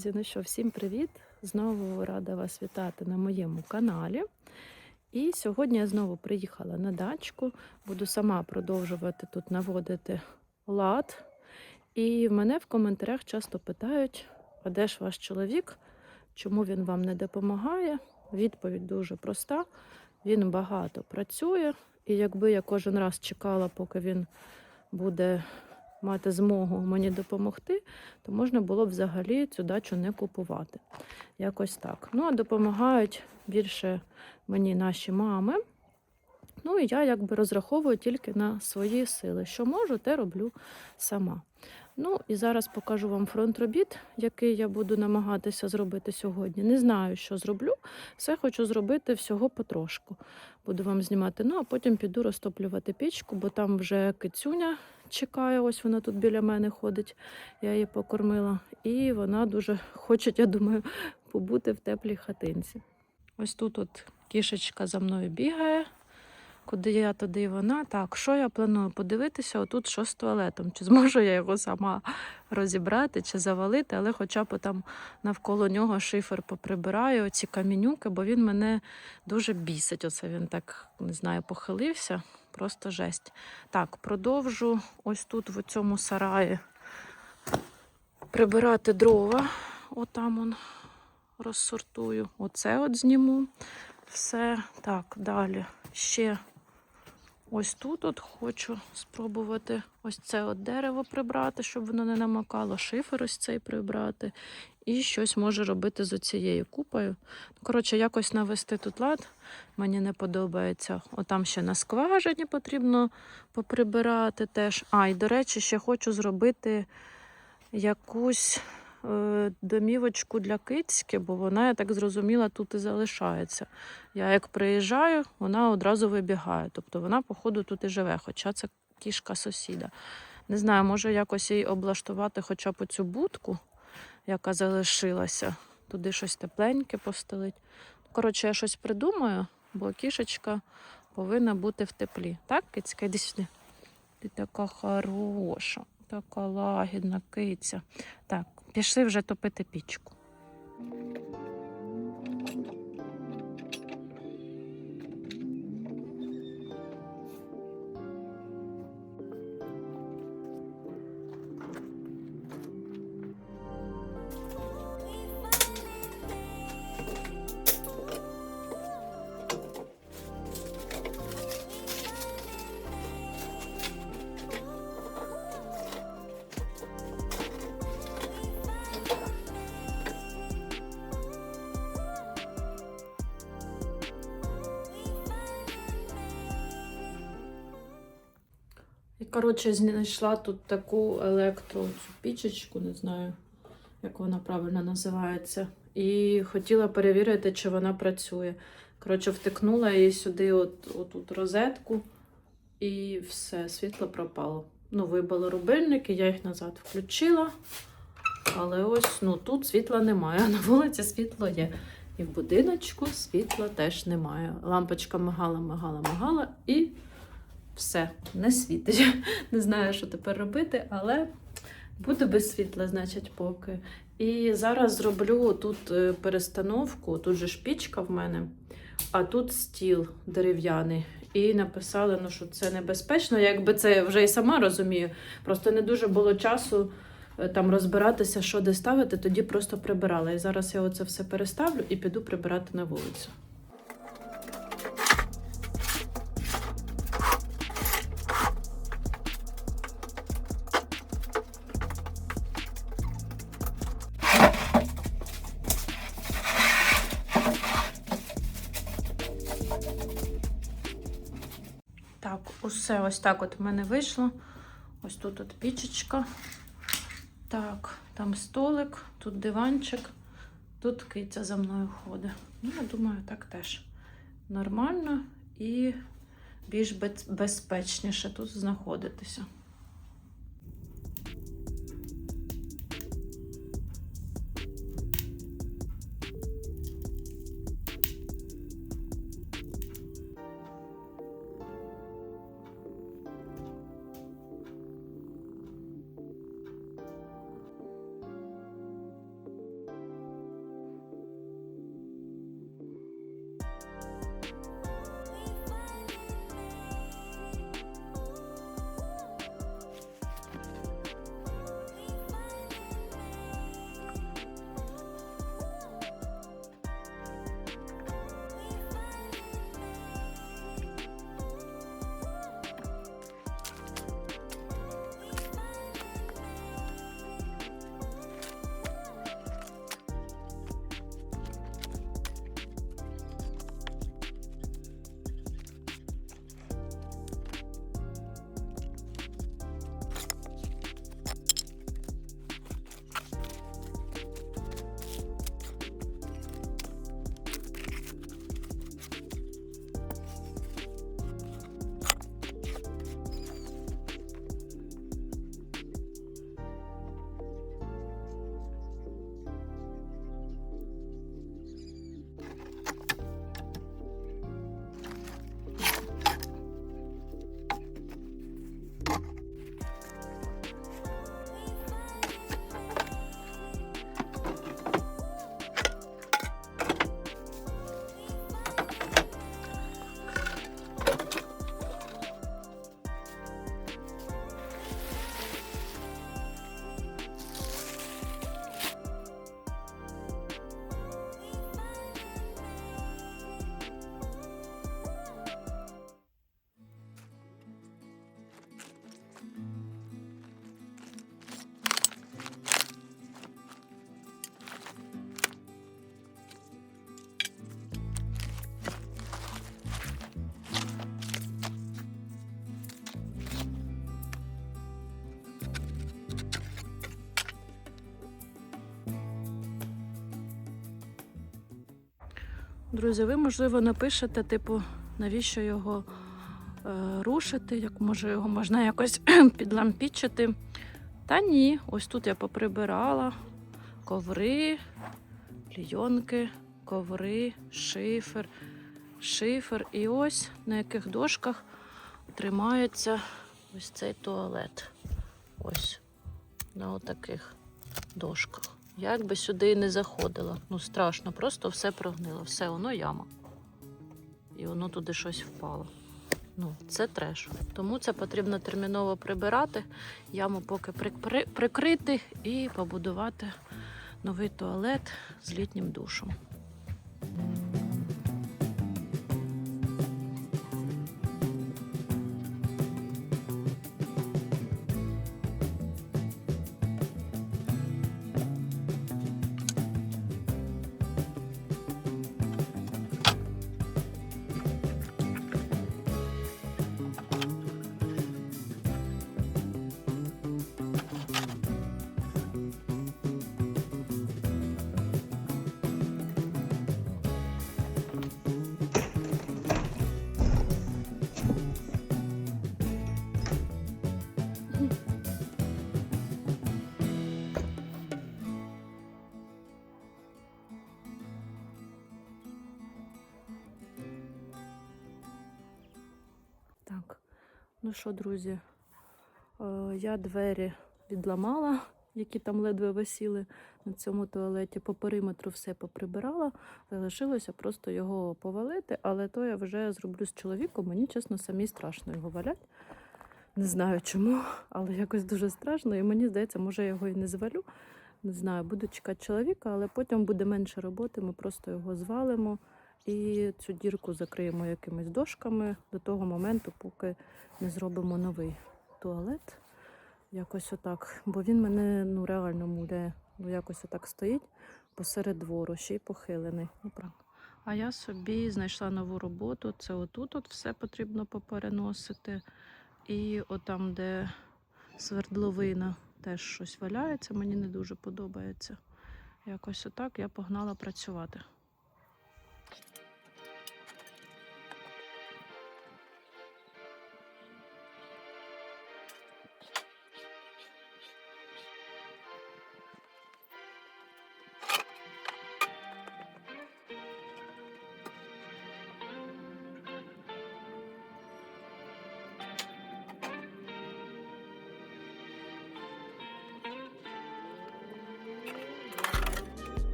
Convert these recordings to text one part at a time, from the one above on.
друзі! Ну що, всім привіт! Знову рада вас вітати на моєму каналі. І сьогодні я знову приїхала на дачку. Буду сама продовжувати тут наводити лад. І мене в коментарях часто питають, а де ж ваш чоловік? Чому він вам не допомагає? Відповідь дуже проста. Він багато працює, і якби я кожен раз чекала, поки він буде мати змогу мені допомогти, то можна було б взагалі цю дачу не купувати. Якось так. Ну, а допомагають більше мені наші мами. Ну і я якби розраховую тільки на свої сили. Що можу, те роблю сама. Ну і зараз покажу вам фронт робіт, який я буду намагатися зробити сьогодні. Не знаю, що зроблю. Все хочу зробити всього потрошку. Буду вам знімати. Ну а потім піду розтоплювати пічку, бо там вже кицюня чекає. Ось вона тут біля мене ходить. Я її покормила. І вона дуже хоче, я думаю, побути в теплій хатинці. Ось тут от кішечка за мною бігає. Куди я, туди і вона. Так, що я планую подивитися? Отут що з туалетом. Чи зможу я його сама розібрати чи завалити, але хоча б там навколо нього шифер поприбираю, оці камінюки, бо він мене дуже бісить. Оце він так, не знаю, похилився. Просто жесть. Так, продовжу ось тут, в цьому сараї, прибирати дрова. Отам он розсортую. Оце от зніму. Все. Так, далі. Ще ось тут от хочу спробувати ось це от дерево прибрати, щоб воно не намокало, шифер ось цей прибрати. І щось може робити з оцією купою. Коротше, якось навести тут лад. Мені не подобається. Отам ще на скважині потрібно поприбирати теж. А, і до речі, ще хочу зробити якусь домівочку для кицьки, бо вона, я так зрозуміла, тут і залишається. Я як приїжджаю, вона одразу вибігає. Тобто вона, походу, тут і живе, хоча це кішка сусіда. Не знаю, може якось їй облаштувати хоча б оцю будку, яка залишилася. Туди щось тепленьке постелить. Коротше, я щось придумаю, бо кішечка повинна бути в теплі. Так, кицька, іди сюди. Ти така хороша, така лагідна киця. Так, пішли вже топити пічку. Коротше, знайшла тут таку електро цю пічечку, не знаю, як вона правильно називається. І хотіла перевірити, чи вона працює. Коротше, втикнула її сюди, от, отут розетку, і все, світло пропало. Ну, вибили рубильники, я їх назад включила. Але ось ну, тут світла немає, на вулиці світло є. І в будиночку світла теж немає. Лампочка мигала, мигала, мигала і все, не світить. Не знаю, що тепер робити, але буду без світла, значить, поки. І зараз зроблю тут е, перестановку. Тут же ж пічка в мене, а тут стіл дерев'яний. І написали, ну, що це небезпечно. Я якби це вже і сама розумію. Просто не дуже було часу е, там розбиратися, що де ставити, тоді просто прибирала. І зараз я оце все переставлю і піду прибирати на вулицю. Усе ось так от в мене вийшло. Ось тут от пічечка. Так, там столик, тут диванчик, тут киця за мною ходить. Ну, я думаю, так теж нормально і більш безпечніше тут знаходитися. Друзі, ви, можливо, напишете, типу, навіщо його е, рушити, як може його можна якось підлампічити. Та ні, ось тут я поприбирала коври, клійонки, коври, шифер, шифер. І ось на яких дошках тримається ось цей туалет. Ось на отаких дошках. Як би сюди не заходила. Ну, страшно, просто все прогнило. Все, воно яма. І воно туди щось впало. Ну, це треш. Тому це потрібно терміново прибирати, яму поки прикри- прикрити і побудувати новий туалет з літнім душем. Ну що, друзі, е, я двері відламала, які там ледве висіли на цьому туалеті. По периметру все поприбирала. Залишилося просто його повалити, але то я вже зроблю з чоловіком. Мені, чесно, самі страшно його валять. Не знаю чому, але якось дуже страшно. І мені здається, може, я його і не звалю. Не знаю, буду чекати чоловіка, але потім буде менше роботи. Ми просто його звалимо і цю дірку закриємо якимись дошками до того моменту, поки не зробимо новий туалет. Якось отак. Бо він мене ну, реально муляє. Ну, якось отак стоїть посеред двору, ще й похилений. Ну. А я собі знайшла нову роботу. Це отут от все потрібно попереносити. І отам, де свердловина, теж щось валяється, мені не дуже подобається. Якось отак я погнала працювати.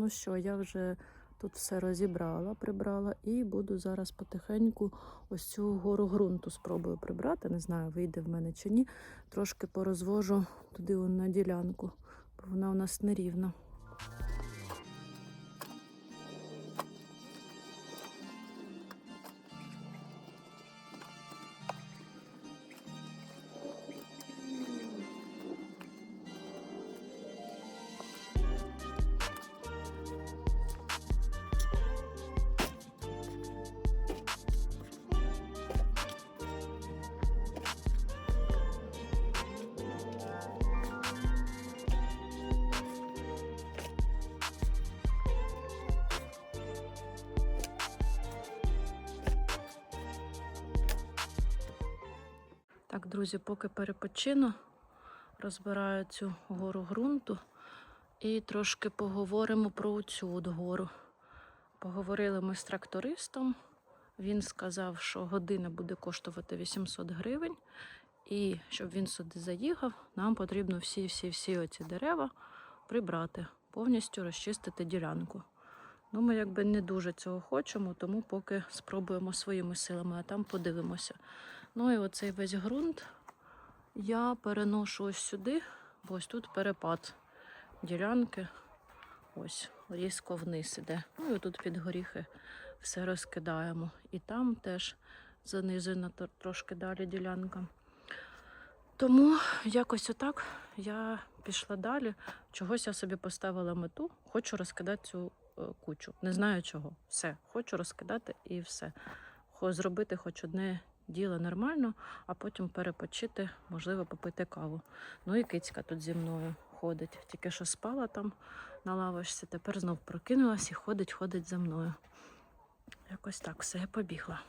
Ну що, я вже тут все розібрала, прибрала і буду зараз потихеньку ось цю гору ґрунту спробую прибрати. Не знаю, вийде в мене чи ні. Трошки порозвожу туди на ділянку, бо вона у нас нерівна. Так, друзі, поки перепочину, розбираю цю гору ґрунту і трошки поговоримо про цю гору. Поговорили ми з трактористом. Він сказав, що година буде коштувати 800 гривень. І щоб він сюди заїхав, нам потрібно всі-всі-всі оці дерева прибрати, повністю розчистити ділянку. Ну, ми якби не дуже цього хочемо, тому поки спробуємо своїми силами, а там подивимося. Ну і оцей весь ґрунт я переношу ось сюди, бо ось тут перепад ділянки. Ось, різко вниз іде. Ну і тут під горіхи все розкидаємо. І там теж занижена тр- трошки далі ділянка. Тому якось отак я пішла далі. Чогось я собі поставила мету, хочу розкидати цю е, кучу. Не знаю чого. Все, хочу розкидати і все. Зробити хоч одне діло нормально, а потім перепочити, можливо, попити каву. Ну і кицька тут зі мною ходить. Тільки що спала там на лавочці, тепер знов прокинулась і ходить, ходить за мною. Якось так, все, я побігла.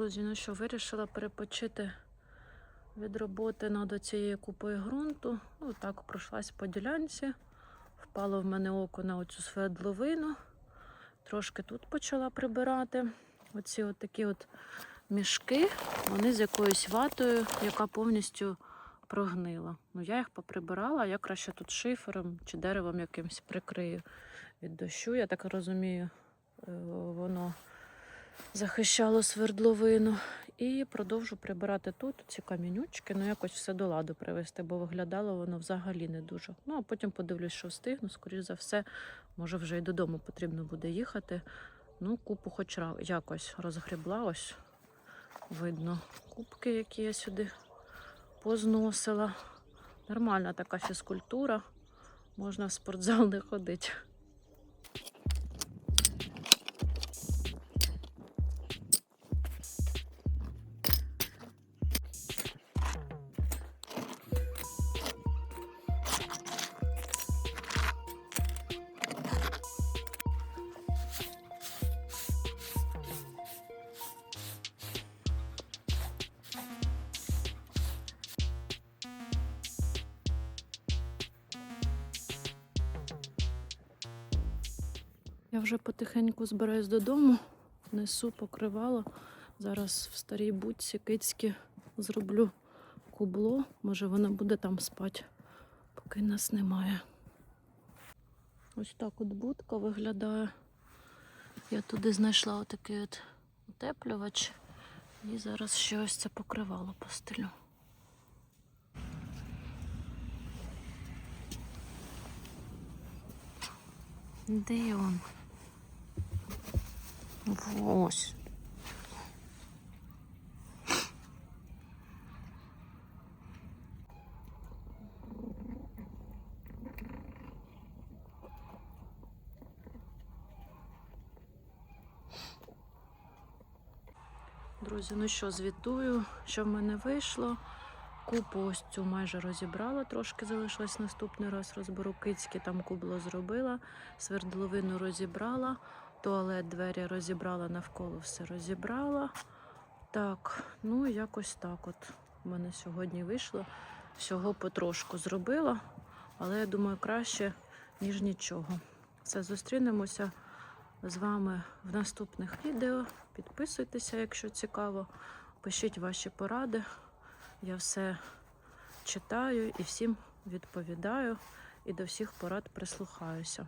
Друзі, ну що, вирішила перепочити від роботи над цією купою ґрунту. Ну, так пройшлась по ділянці. Впало в мене око на оцю свердловину. Трошки тут почала прибирати. Оці от такі от мішки, вони з якоюсь ватою, яка повністю прогнила. Ну, я їх поприбирала, я краще тут шифером чи деревом якимось прикрию від дощу. Я так розумію, е, воно захищало свердловину. І продовжу прибирати тут ці камінючки, ну якось все до ладу привести, бо виглядало воно взагалі не дуже. Ну, а потім подивлюсь, що встигну. Скоріш за все, може вже й додому потрібно буде їхати. Ну, купу хоч якось розгребла, ось видно кубки, які я сюди позносила. Нормальна така фізкультура. Можна в спортзал не ходити. Вже потихеньку збираюсь додому, несу покривало. Зараз в старій будці кицьки зроблю кубло. Може вона буде там спати, поки нас немає. Ось так от будка виглядає. Я туди знайшла отакий от утеплювач. І зараз ще ось це покривало постелю. Де він? Ось. Друзі, ну що, звітую, що в мене вийшло. Купу ось цю майже розібрала, трошки залишилось наступний раз розберу. Кицьки там кубло зробила, свердловину розібрала, туалет, двері розібрала, навколо все розібрала. Так, ну якось так от у мене сьогодні вийшло. Всього потрошку зробила, але я думаю, краще, ніж нічого. Все, зустрінемося з вами в наступних відео. Підписуйтеся, якщо цікаво. Пишіть ваші поради. Я все читаю і всім відповідаю, і до всіх порад прислухаюся.